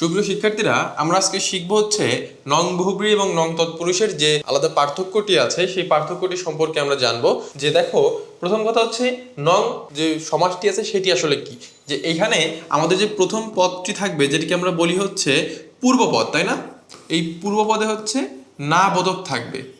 সুপ্রিয় শিক্ষার্থীরা, আমরা আজকে শিখব হচ্ছে নং বহুব্রী এবং নং তৎপুরুষের যে আলাদা পার্থক্যটি আছে, সেই পার্থক্যটি সম্পর্কে আমরা জানব। যে দেখো, প্রথম কথা হচ্ছে নং যে সমাজটি আছে, সেটি আসলে কি? যে এখানে আমাদের যে প্রথম পদটি থাকবে, যেটিকে আমরা বলি হচ্ছে পূর্বপদ, তাই না? এই পূর্বপদে হচ্ছে না বোধক থাকবে।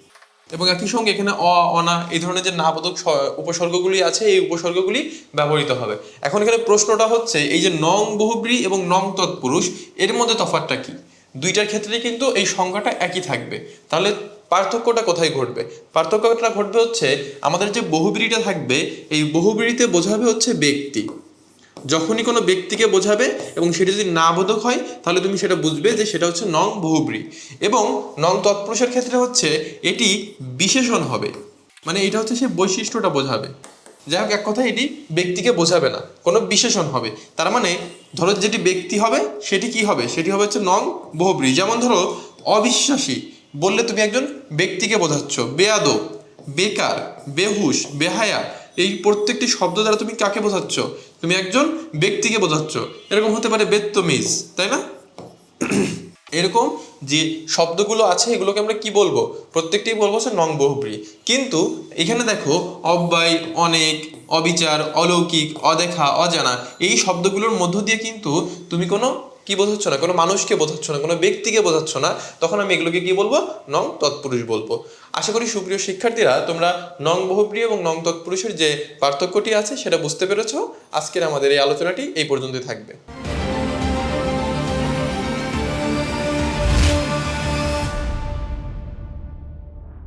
এবং একই সঙ্গে এখানে অ, অনা এই ধরনের যে নাবোধক উপসর্গগুলি আছে, এই উপসর্গগুলি ব্যবহৃত হবে। এখন এখানে প্রশ্নটা হচ্ছে, এই যে নং বহুব্রী এবং নং তৎপুরুষ, এর মধ্যে তফাৎটা কি? দুইটার ক্ষেত্রে কিন্তু এই সংখ্যাটা একই থাকবে। তাহলে পার্থক্যটা কোথায় ঘটবে? পার্থক্যটা ঘটবে হচ্ছে, আমাদের যে বহুব্রীটা থাকবে, এই বহুব্রীতে বোঝাবে হচ্ছে ব্যক্তি। যখনই কোনো ব্যক্তিকে বোঝাবে এবং সেটা যদি না বোধক হয়, তাহলে তুমি সেটা বুঝবে যে সেটা হচ্ছে নং বহুব্রী। এবং নং তৎপুরুষের ক্ষেত্রে হচ্ছে এটি বিশেষণ হবে। মানে এটা হচ্ছে সে বৈশিষ্ট্যটা বোঝাবে। যাই হোক, এক কথা এটি ব্যক্তিকে বোঝাবে না। কোনো বিশেষণ হবে। তার মানে ধরো যেটি ব্যক্তি হবে, সেটি কি হবে? সেটি হবে হচ্ছে নং বহুব্রী। যেমন ধরো, অবিশ্বাসী। বললে তুমি একজন ব্যক্তিকে বোঝাচ্ছ। বেয়াদব, বেকার, বেহুশ, বেহায়া। এই প্রত্যেকটি শব্দ দ্বারা তুমি কাকে বোঝাচ্ছ? তুমি একজন ব্যক্তিকে বোঝাচ্ছ। এরকম হতে পারে বেত্তমিজ, তাই না? এরকম যে শব্দগুলো আছে, এগুলোকে আমরা কি বলব? প্রত্যেকটি বলব সে নং বহুব্রী কিন্তু এখানে দেখো, অব্যয়, অনেক, অবিচার, অলৌকিক, অদেখা, অজানা, এই শব্দগুলোর মধ্য দিয়ে কিন্তু তুমি কোনো কি বোঝাচ্ছ না? কোনো মানুষকে বোঝাচ্ছ না, কোনো ব্যক্তিকে বোঝাচ্ছ না, তখন আমি এগুলোকে কি বলব? নং তৎপুরুষ বলব। আশা করি সুপ্রিয় শিক্ষার্থীরা, তোমরা নং বহুপ্রিয় এবং নং তৎপুরুষের যে পার্থক্যটি আছে, সেটা বুঝতে পেরেছ। আজকের আমাদের এই আলোচনাটি এই পর্যন্তই থাকবে।